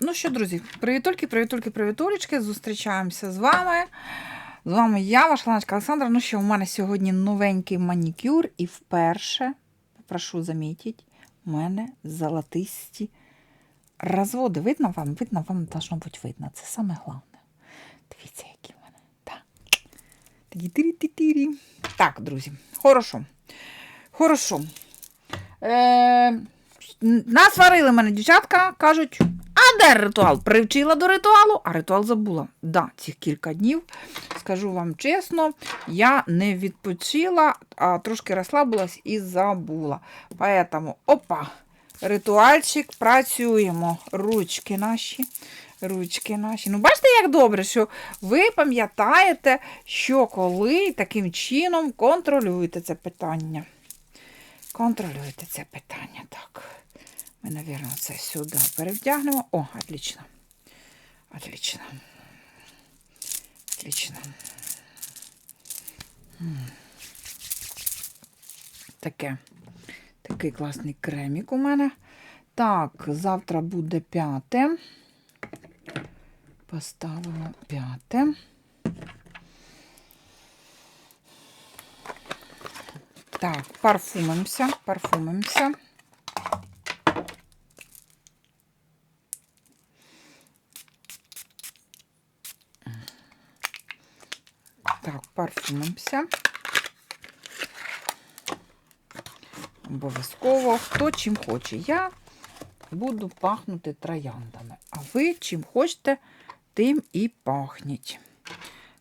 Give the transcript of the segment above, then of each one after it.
Ну що, друзі, привітульки, привітульки, привітулечки. Зустрічаємося з вами. З вами я, ваша ланочка Олександра. Ну що, у мене сьогодні новенький манікюр, і вперше, прошу замітити, у мене золотисті розводи. Видно вам? Видно, вам должно бути видно. Це саме головне. Дивіться, які в мене. Так. Такі тирі-тирі. Так, друзі, хорошо. Хорошо. Е, насварили мене дівчатка, кажуть, а де ритуал? Привчила до ритуалу, а ритуал забула. Да, цих кілька днів, скажу вам чесно, я не відпочила, а трошки розслабилась і забула. Поэтому, опа, ритуальчик, працюємо. Ручки наші. Ручки наші. Ну, бачите, як добре, що ви пам'ятаєте, що коли таким чином контролюєте це питання. Контролюйте це питання. Так. Ми, мабуть, це сюди перевдягнемо. О, отлично. Отлично. Отлично. Таке. Такий класний кремік у мене. Так, завтра буде п'яте. Поставимо п'яте. Так, парфумимося, парфумимося. Так, парфумимося. Обов'язково. Хто чим хоче. Я буду пахнути трояндами. А ви чим хочете, тим і пахніть.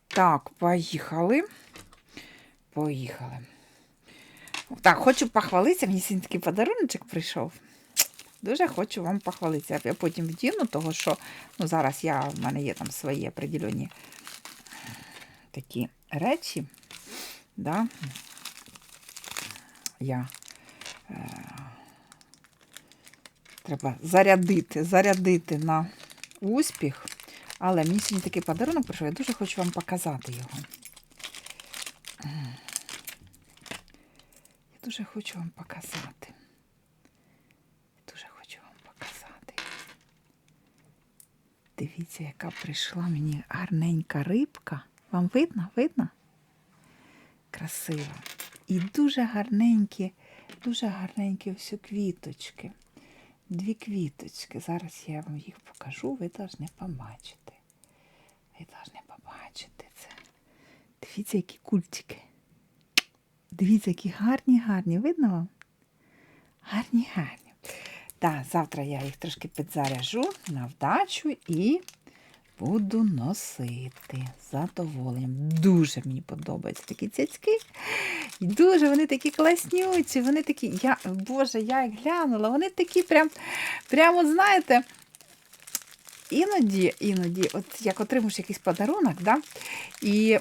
Так, поїхали. Поїхали. Так, хочу похвалитися. Мені сьогодні такий подаруночок прийшов. Дуже хочу вам похвалитися. Я потім вдіну, того що ну, зараз я, в мене є там свої определені такі речі. Да? Я е, треба зарядити, зарядити на успіх. Але мені сьогодні такий подарунок прийшов, я дуже хочу вам показати його. Я дуже хочу вам показати. Дивіться, яка прийшла мені гарненька рибка. Вам видно? Видно? Красиво. І дуже гарненькі, дуже гарненькі ось квіточки. Дві квіточки. Зараз я вам їх покажу, ви повинні побачити. Ви повинні побачити це. Дивіться, які культики. Дивіться, які гарні, гарні. Видно вам? Гарні, гарні. Так, завтра я їх трошки підзаряжу на вдачу і буду носити з задоволенням. Дуже мені подобаються такі цяцьки. І дуже вони такі класнючі, вони такі, я, Боже, я їх глянула, вони такі прям, прямо, знаєте, іноді, іноді, от як отримуєш якийсь подарунок, да, і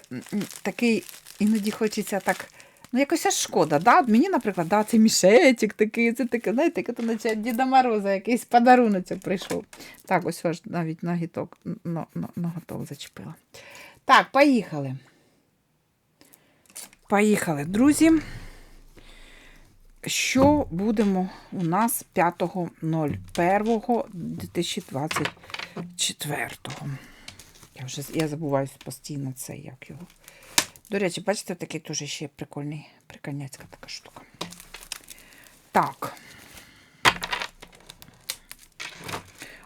такий іноді хочеться так. Ну, якось аж шкода, да? От Мені, наприклад, да, цей мішечок такий, це таке, знаєте, як наче Діда Мороза якийсь подарунок прийшов. Так, ось аж навіть на, ноготок зачепила. Так, поїхали. Поїхали, друзі. Що будемо у нас 5.01.2024? Я вже я забуваю постійно це, як його. До речі, бачите, такий теж ще прикольний, прикольняцька така штука. Так.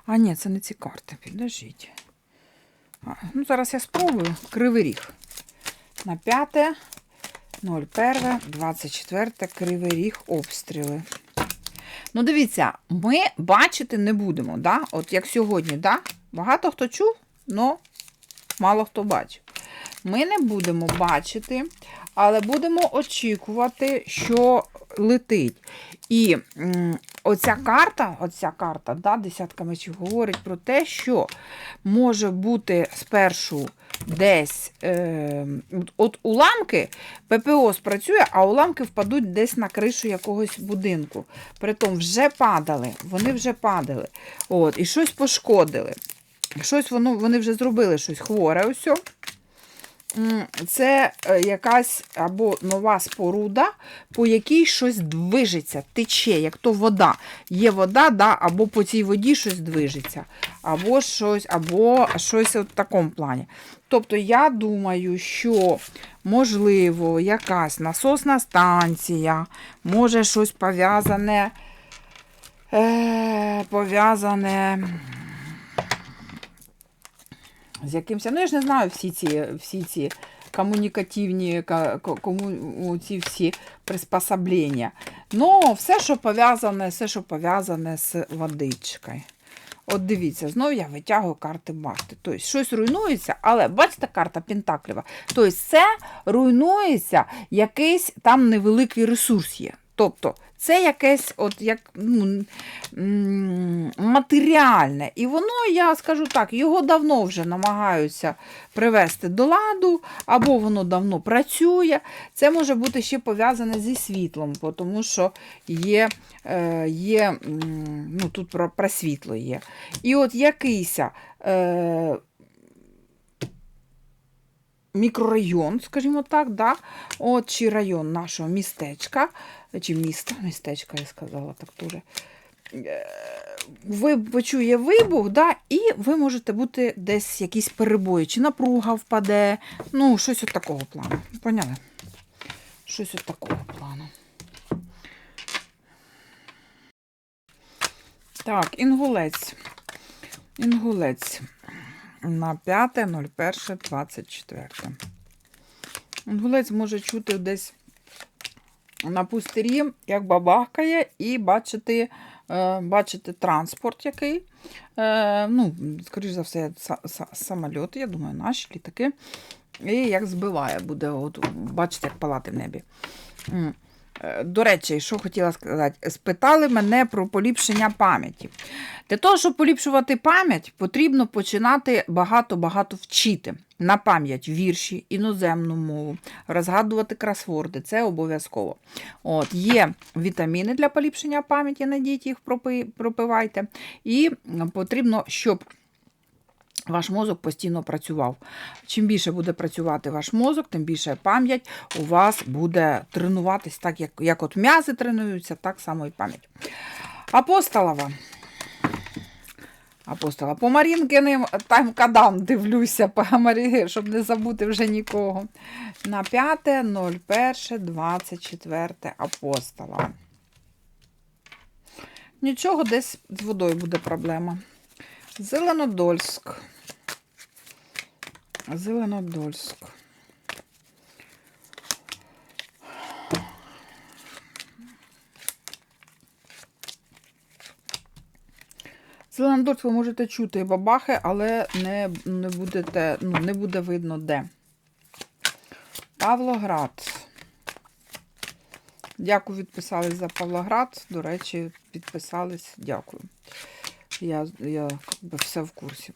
А, ні, це не ці карти, підождіть. А, ну, зараз я спробую. Кривий ріг. На 5, 01, 24, Кривий ріг, обстріли. Ну, дивіться, ми бачити не будемо, да? От як сьогодні, да? Багато хто чув, але мало хто бачив. Ми не будемо бачити, але будемо очікувати, що летить. І оця карта, оця карта, да, десятка мечів, говорить про те, що може бути спершу десь е, от уламки, ППО спрацює, а уламки впадуть десь на кришу якогось будинку. Притом вже падали, вони вже падали. От, І щось пошкодили. Щось воно, вони вже зробили щось хворе. ось. Це е, якась або нова споруда, по якій щось движеться, тече, як то вода. Є вода, да, або по цій воді щось движеться, або щось, або щось в такому плані. Тобто, я думаю, що можливо якась насосна станція, може щось пов'язане. Е, пов'язане з якимось. Ну, я ж не знаю всі ці, всі ці комунікативні, кому, ці всі приспособлення. Ну, все, що пов'язане, все, що пов'язане з водичкою. От дивіться, знову я витягую карти башти. Тобто щось руйнується, але бачите, карта Пентаклєва. Тобто це руйнується, якийсь там невеликий ресурс є. Тобто це якесь от як ну, матеріальне. І воно, я скажу так, його давно вже намагаються привести до ладу, або воно давно працює. Це може бути ще пов'язане зі світлом, тому що є, е, є ну, тут про, про світло є. І от якийсь е, мікрорайон, скажімо так, да? от, чи район нашого містечка, чи міста, містечка, я сказала так дуже. Ви почує вибух, да, і ви можете бути десь якісь перебої, чи напруга впаде, ну, щось от такого плану. Поняли? Щось от такого плану. Так, інгулець. Інгулець на 5.01.24. Інгулець може чути десь на пустирі, як бабахкає, і бачити, е, бачити транспорт який. Е, ну, скоріш за все, са- са- я думаю, наші літаки. І як збиває, буде, от, бачите, як палати в небі. Е, До речі, що хотіла сказати, спитали мене про поліпшення пам'яті. Для того, щоб поліпшувати пам'ять, потрібно починати багато-багато вчити на пам'ять вірші, іноземну мову, розгадувати кросворди. Це обов'язково. От, є вітаміни для поліпшення пам'яті, надіть їх пропивайте. І потрібно, щоб ваш мозок постійно працював. Чим більше буде працювати ваш мозок, тим більше пам'ять у вас буде тренуватись так, як, як от м'язи тренуються, так само і пам'ять. Апостолова. Апостола. По Марінкиним таймкадам дивлюся, по Марі, щоб не забути вже нікого. На 5.01.24 апостола. Нічого, десь з водою буде проблема. Зеленодольськ. Зеленодольськ. Зеленодольськ ви можете чути бабахи, але не, не, будете, ну, не буде видно де. Павлоград. Дякую, відписались за Павлоград. До речі, підписались. Дякую. Я, я все в курсі.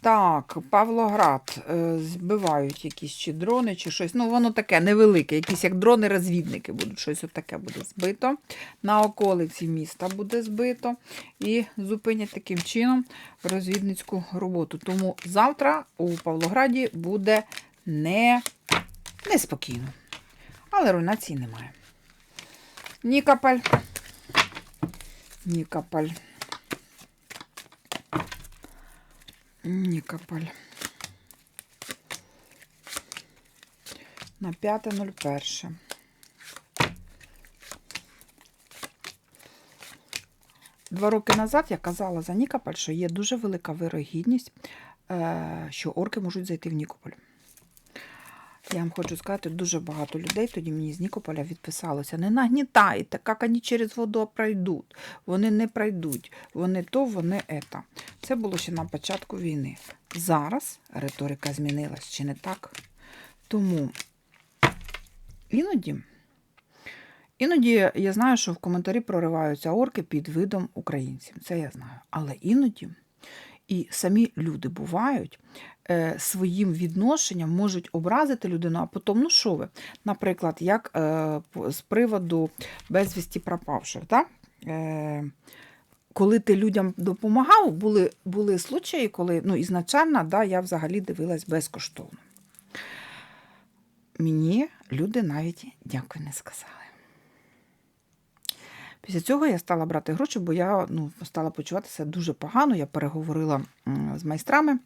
Так, Павлоград. е, Збивають якісь чи дрони, чи щось. Ну, воно таке невелике, якісь як дрони-розвідники будуть. Щось отаке буде збито. На околиці міста буде збито. І зупинять таким чином розвідницьку роботу. Тому завтра у Павлограді буде не... неспокійно. Але руйнації немає. Нікополь. Нікополь. Нікополь. На 5.01. Два роки назад я казала за Нікополь, що є дуже велика вирогідність, е, що орки можуть зайти в Нікополь. Я вам хочу сказати, дуже багато людей тоді мені з Нікополя відписалося. Не нагнітайте, як вони через воду пройдуть. Вони не пройдуть. Вони то, вони ета. Це було ще на початку війни. Зараз риторика змінилась, чи не так? Тому іноді, іноді я знаю, що в коментарі прориваються орки під видом українців. Це я знаю. Але іноді і самі люди бувають, е, своїм відношенням можуть образити людину, а потім, ну що ви, наприклад, як е, з приводу безвісті пропавших. Да? Е, коли ти людям допомагав, були, були случаї, коли ну, ізначально да, я взагалі дивилась безкоштовно. мені люди навіть дякую не сказали. Після цього я стала брати гроші, бо я ну, стала почуватися дуже погано. Я переговорила з майстрами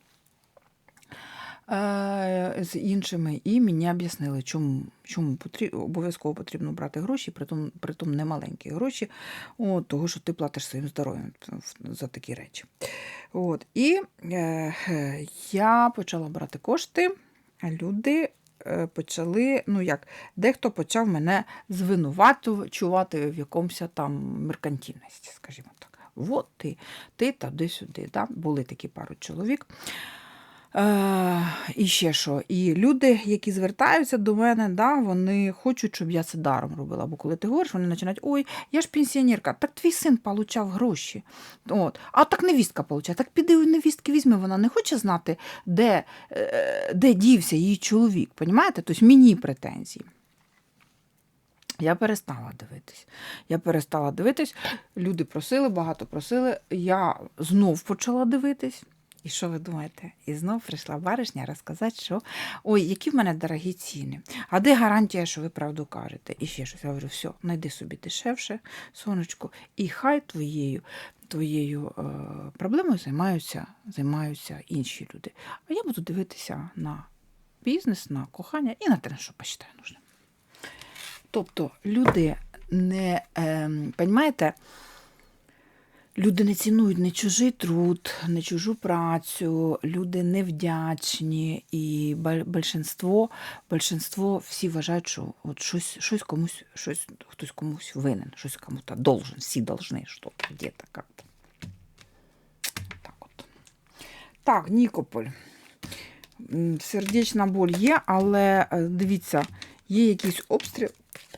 е, з іншими, і мені об'яснили, чому, чому потріб, обов'язково потрібно брати гроші, притом, притом не маленькі гроші, от, того, що ти платиш своїм здоров'ям за такі речі. От, і е, я почала брати кошти, люди почали, ну як, дехто почав мене звинувачувати в якомусь там меркантільності, скажімо так. От ти, ти туди-сюди. Да? Були такі пару чоловік. Е, і ще що. І люди, які звертаються до мене, да, вони хочуть, щоб я це даром робила. Бо коли ти говориш, вони починають, ой, я ж пенсіонерка, так твій син получав гроші. От. А так невістка получає. Так піди у невістки візьми, вона не хоче знати, де, е, де дівся її чоловік. Понімаєте? Тобто мені претензії. Я перестала дивитись. Я перестала дивитись. Люди просили, багато просили. Я знов почала дивитись. І що ви думаєте? І знов прийшла баришня розказати, що ой, які в мене дорогі ціни. А де гарантія, що ви правду кажете? І ще щось. Я говорю, все, знайди собі дешевше, сонечко, і хай твоєю твоєю е, проблемою займаються, займаються інші люди. А я буду дивитися на бізнес, на кохання і на те, що посчитаю нужним. Тобто люди не, е, понімаєте, Люди не цінують не чужий труд, не чужу працю, люди невдячні, і большинство, большинство всі вважають, що от щось, щось комусь, щось, хтось комусь винен, щось кому-то должен, всі должны що где-то как-то. Так от. Так, Нікополь. Сердечна боль є, але е, дивіться, є якісь обстріли,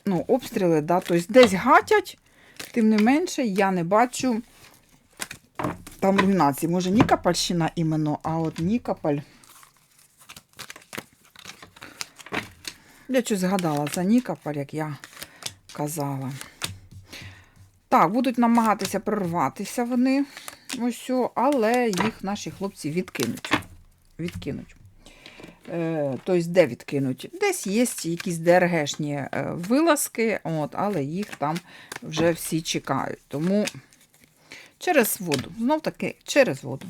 ну, обстріли, да, тобто десь гатять, тим не менше, я не бачу там руйнації. Може, Нікопольщина іменно, а от Нікополь. Я щось згадала за Нікополь, як я казала. Так, будуть намагатися прорватися вони, ось, але їх наші хлопці відкинуть. Відкинуть. Е, Тобто, де відкинуть? Десь є якісь ДРГшні е, вилазки, от, але їх там вже всі чекають. Тому. Через воду. Знов таки через воду.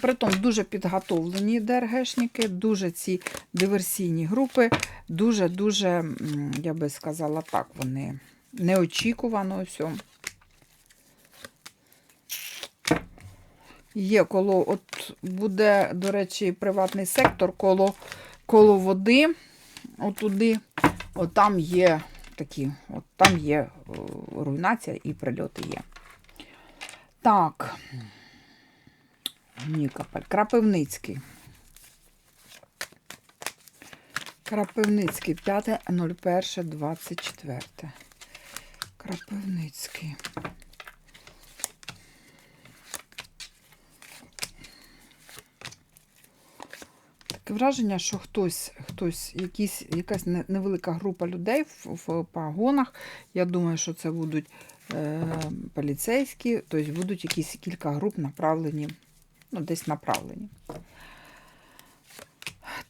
Притом дуже підготовлені ДРГшники, дуже ці диверсійні групи, дуже-дуже, я би сказала так, вони неочікувано все. Є коло, от буде, до речі, приватний сектор коло коло води, отуди, от там є такі, от там є е, руйнація і прильоти є. Так, Нікополь, Крапивницький. Крапивницький, 5.01.24. Крапивницький. Таке враження, що хтось, хтось, якісь, якась невелика група людей в, в погонах. Я думаю, що це будуть е, поліцейські, тобто будуть якісь кілька груп направлені, ну, десь направлені.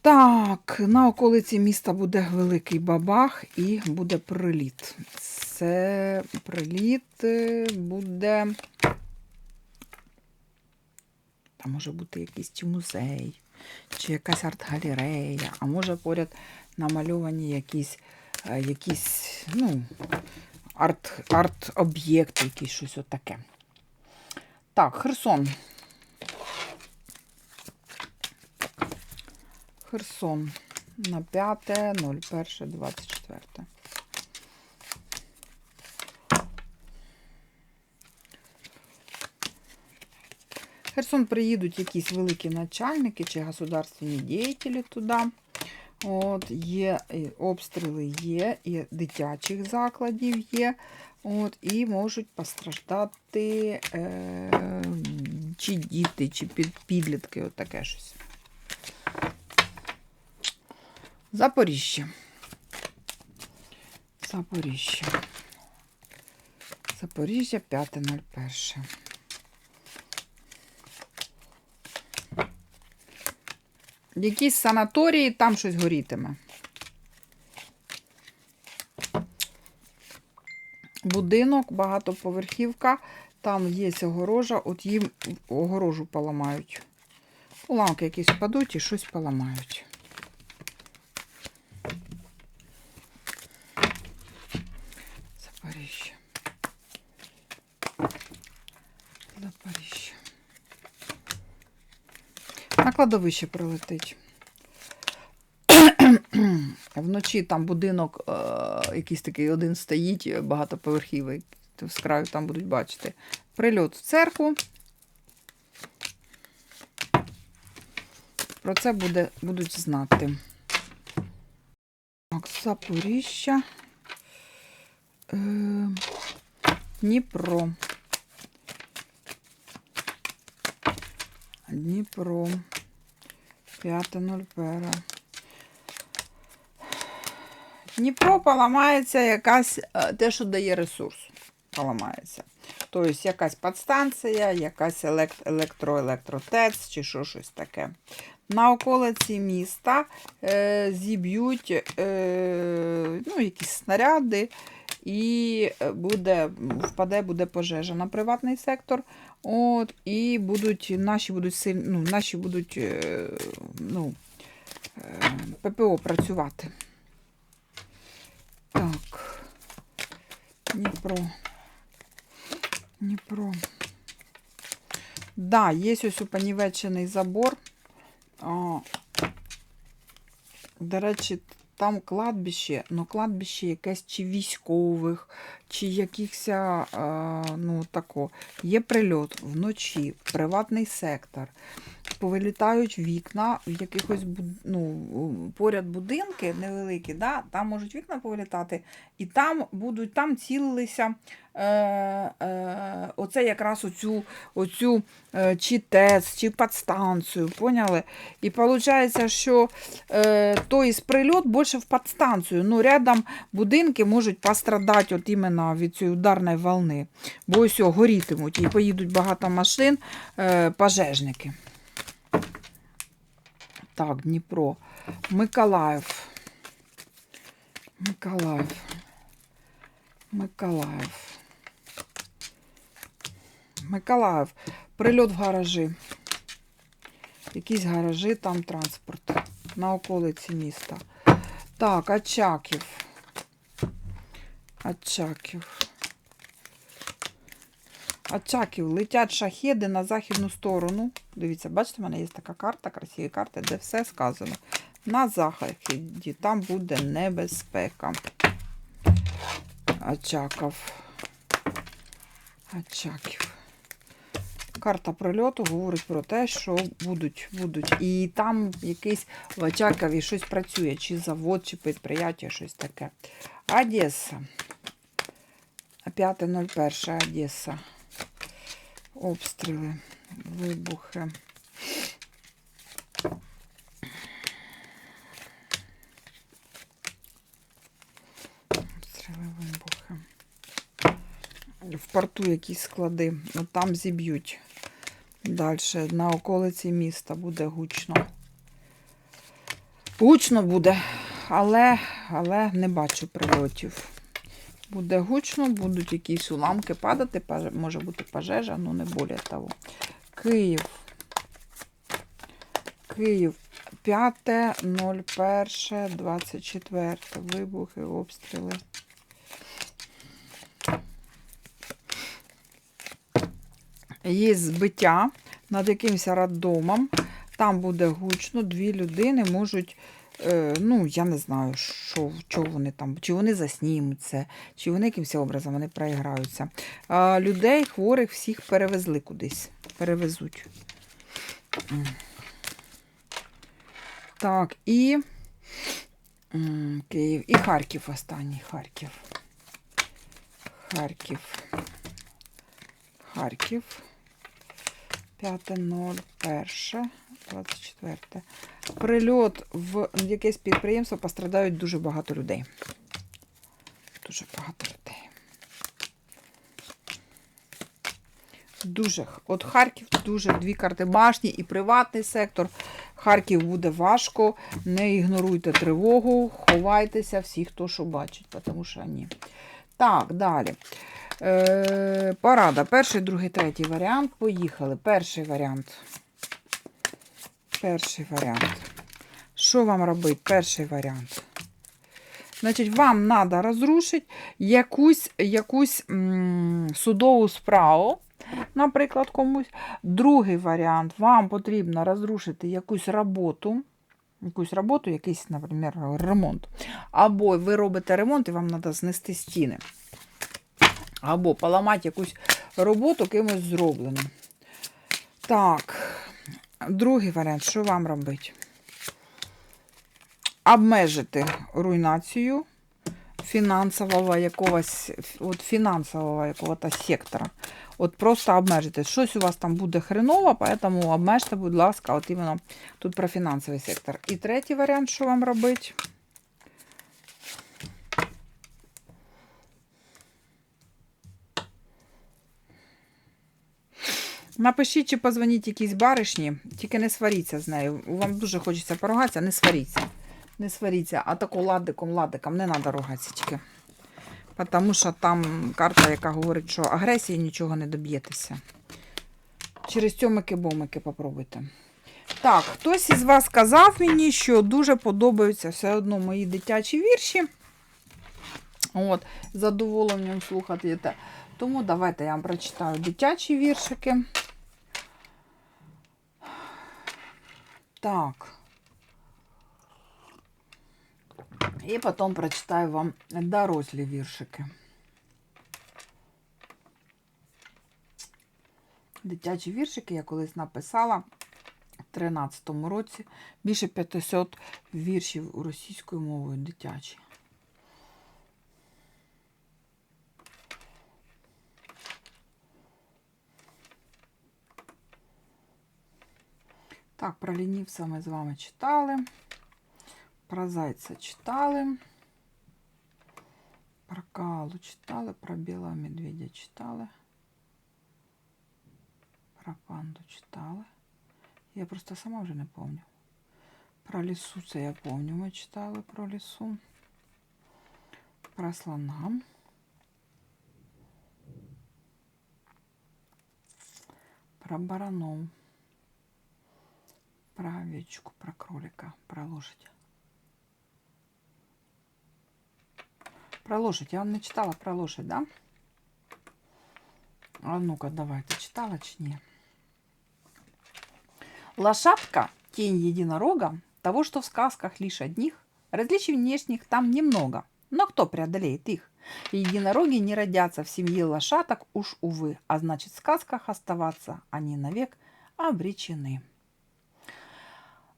Так, на околиці міста буде великий бабах і буде приліт. Це приліт е, буде. Там може бути якийсь музей чи якась арт-галерея, а може поряд намальовані якісь е, якісь ну, арт-об'єкти, арт якісь щось отаке. Так, Херсон. Херсон на 5.01.24. Херсон приїдуть якісь великі начальники чи государственні діятелі туди. От, Є обстріли є, і дитячих закладів є. От, І можуть постраждати е, чи діти, чи підлітки, от таке щось. Запоріжжя. Запоріжжя. Запоріжжя 5.01. Якісь санаторії, там щось горітиме. Будинок, багатоповерхівка, там є огорожа, от їм огорожу поламають. Уламки якісь впадуть і щось поламають. Запоріжжя. Запоріжжя. На кладовище прилетить. Вночі там будинок, е, якийсь такий один стоїть, багатоповерхівий. То З краю там будуть бачити. Прильот в церкву. Про це буде, будуть знати. Так, Запоріжжя. Е, Дніпро. Дніпро. 5.01. Дніпро поламається якась, е, те, що дає ресурс. Поламається. Тобто якась підстанція, якась елект, електро-електротец чи що щось таке. На околиці міста е, зіб'ють е, ну, якісь снаряди, і буде, впаде буде пожежа на приватний сектор. От, і будуть, наші будуть силь, ну, наші будуть е, ну, е, ППО працювати. Так. Дніпро. Дніпро. Да, є ось упанівечений забор. А, до речі, там кладбище, ну кладбище якесь чи військових, чи якихось, а, ну тако. Є прильот вночі, приватний сектор. Повилітають вікна в якихось ну, поряд будинки невеликі, да? там можуть вікна повилітати, і там будуть там цілилися е, е, оце якраз оцю, оцю е, чи ТЕЦ, чи подстанцію, поняли? І виходить, що е, той прильот більше в подстанцію. Ну, рядом будинки можуть пострадати от іменно від цієї ударної волни. Бо ось горітимуть і поїдуть багато машин, е, пожежники. Так, Дніпро. Миколаїв. Миколаїв. Миколаїв. Миколаїв. Прильот в гаражі. Якісь гаражі, там транспорт. На околиці міста. Так, Очаків. Очаків. Очаків. Летять шахеди на західну сторону. Дивіться, бачите, в мене є така карта, красиві карти, де все сказано. На заході там буде небезпека. Очаков. Очаків. Карта прильоту говорить про те, що будуть, будуть. І там якийсь в Очакові щось працює, чи завод, чи підприємство, щось таке. Одеса. 5.01 Одеса. Обстріли, вибухи. Обстріли. В порту якісь склади. От там зіб'ють. Далі на околиці міста буде гучно. Гучно буде, але, але не бачу прильотів. Буде гучно, будуть якісь уламки падати, може бути пожежа, ну не більше того. Київ. Київ. 5.01.24. Вибухи, обстріли. Є збиття над якимось роддомом. Там буде гучно, дві людини можуть, е, ну, я не знаю, що, що вони там, чи вони заснімуться, чи вони якимось образом вони проіграються. Людей, хворих, всіх перевезли кудись. Перевезуть. Так, і Київ. І Харків останній. Харків. Харків. Харків. 5.01.24. Прильот в якесь підприємство пострадають дуже багато людей. Дуже багато людей. Дуже. От Харків дуже дві карти башні і приватний сектор. Харків буде важко. Не ігноруйте тривогу, ховайтеся всі, хто що бачить, тому що ні. Так, далі. Е, Порада. Перший, другий, третій варіант. Поїхали. Перший варіант. Перший варіант. Що вам робити? Перший варіант. Значить, вам треба розрушити якусь, якусь м, судову справу, наприклад, комусь. Другий варіант. Вам потрібно розрушити якусь роботу. Якусь роботу, якийсь, наприклад, ремонт. Або ви робите ремонт і вам треба знести стіни. Або поламати якусь роботу кимось зроблену. Так, другий варіант, що вам робити? Обмежити руйнацію фінансового якогось, от фінансового якого-то сектора. От просто обмежити. Щось у вас там буде хреново, поэтому обмежте, будь ласка, от іменно тут про фінансовий сектор. І третій варіант, що вам робити? Напишіть чи позвоніть якійсь баришні, тільки не сваріться з нею. Вам дуже хочеться поругатися, не сваріться. Не сваріться, а тако ладиком, ладиком не треба ругатися тільки. Тому що там карта, яка говорить, що агресії нічого не доб'єтеся. Через тьомики-бомики попробуйте. Так, хтось із вас сказав мені, що дуже подобаються все одно мої дитячі вірші. От, задоволенням слухати. Тому давайте я вам прочитаю дитячі віршики. Так. І потім прочитаю вам дорослі віршики. Дитячі віршики я колись написала в 13-му році. Більше 500 віршів російською мовою дитячі. Так, про лінівця ми з вами читали. Про зайця читали. Про Калу читали, про білого медведя читали. Про панду читали. Я просто сама вже не помню. Про лісу це я помню. Ми читали про лісу. Про слона. Про баранов. Про овечку, про кролика, про лошадь. Про лошадь. Я вам не читала про лошадь, да? А ну-ка, давайте, читала чи? Лошадка – тень единорога, того, что в сказках лишь одних, различий внешних там немного, но кто преодолеет их? Единороги не родятся в семье лошадок уж, увы, а значит в сказках оставаться они навек обречены.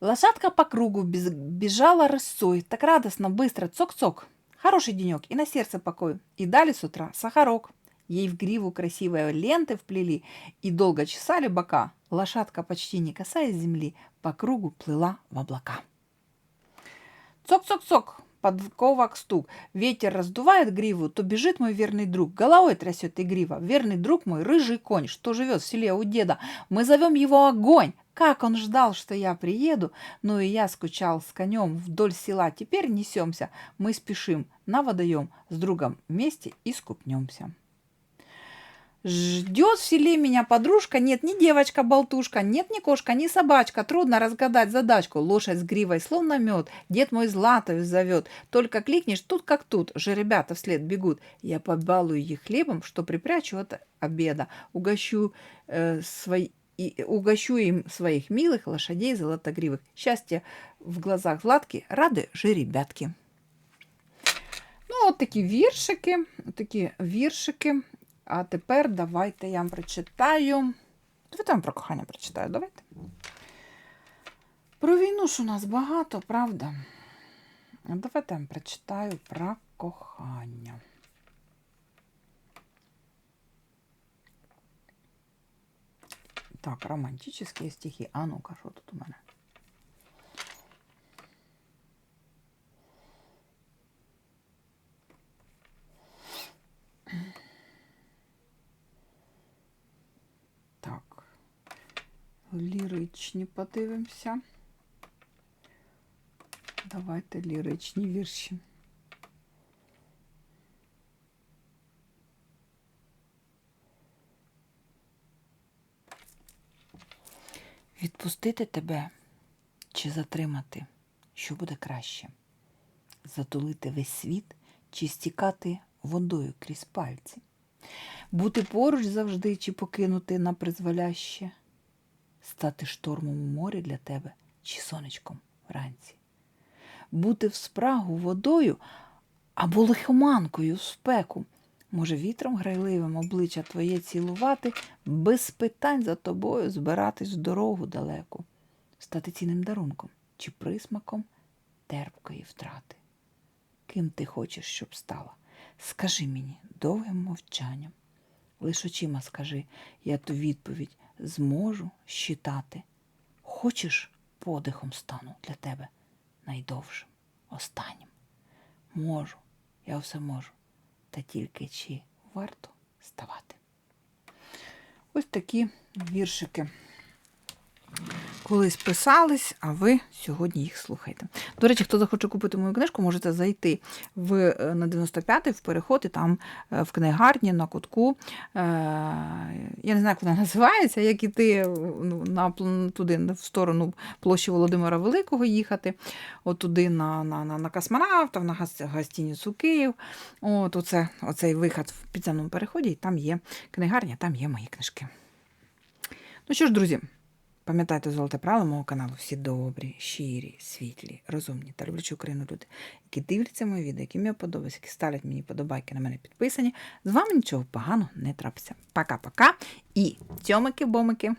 Лошадка по кругу бежала рысцой, так радостно, быстро, цок-цок. Хороший денек, и на сердце покой. И дали с утра сахарок. Ей в гриву красивые ленты вплели и долго чесали бока. Лошадка, почти не касаясь земли, по кругу плыла в облака. Цок-цок-цок, подковок стук. Ветер раздувает гриву, то бежит мой верный друг. Головой трясет игриво. Верный друг мой, рыжий конь, что живет в селе у деда. Мы зовем его огонь. Как он ждал, что я приеду. Ну и я скучал с конем вдоль села. Теперь несемся. Мы спешим на водоем. С другом вместе и скупнемся. Ждет в селе меня подружка, нет ни девочка-болтушка, нет ни кошка, ни собачка. Трудно разгадать задачку. Лошадь с гривой словно мед. Дед мой златою зовет. Только кликнешь тут как тут. Же ребята вслед бегут. Я побалую их хлебом, что припрячу от обеда. Угощу, э, свои, и угощу им своих милых лошадей золотогривых. Счастье в глазах Златки, рады же ребятки. Ну, от такі віршики, такі віршики. А тепер давайте я вам прочитаю. Давайте я вам про кохання прочитаю, давайте. Про війну ж у нас багато, правда? А Давайте я вам прочитаю про кохання. Так, романтические стихи. А ну-ка, що тут у мене? Так. Ліричні подивимося. Давайте ліричні вірші. Відпустити тебе чи затримати, що буде краще? Затулити весь світ чи стікати водою крізь пальці? Бути поруч завжди чи покинути на призволяще? Стати штормом у морі для тебе чи сонечком вранці? Бути в спрагу водою або лихоманкою в спеку? Може, вітром грайливим обличчя твоє цілувати, без питань за тобою збиратись в дорогу далеку, стати цінним дарунком чи присмаком терпкої втрати. Ким ти хочеш, щоб стала? Скажи мені довгим мовчанням. Лиш очима скажи, я ту відповідь зможу щитати. Хочеш, подихом стану для тебе найдовшим, останнім. Можу, я все можу, та тільки чи варто ставати. Ось такі віршики колись писались, а ви сьогодні їх слухаєте. До речі, хто захоче купити мою книжку, можете зайти в, е, на 95-й в переход і там е, в книгарні на кутку. Е, я не знаю, як вона називається, як іти е, ну, на, туди, в сторону площі Володимира Великого їхати, от туди на, на, на, на космонавтів, на гостиницю Київ. От оце, оцей вихід в підземному переході, і там є книгарня, там є мої книжки. Ну що ж, друзі, пам'ятайте золоте правило мого каналу. Всі добрі, щирі, світлі, розумні та люблячі Україну люди, які дивляться мої відео, які мені подобаються, які ставлять мені подобайки на мене підписані. З вами нічого поганого не трапиться. Пока-пока і тьомики-бомики!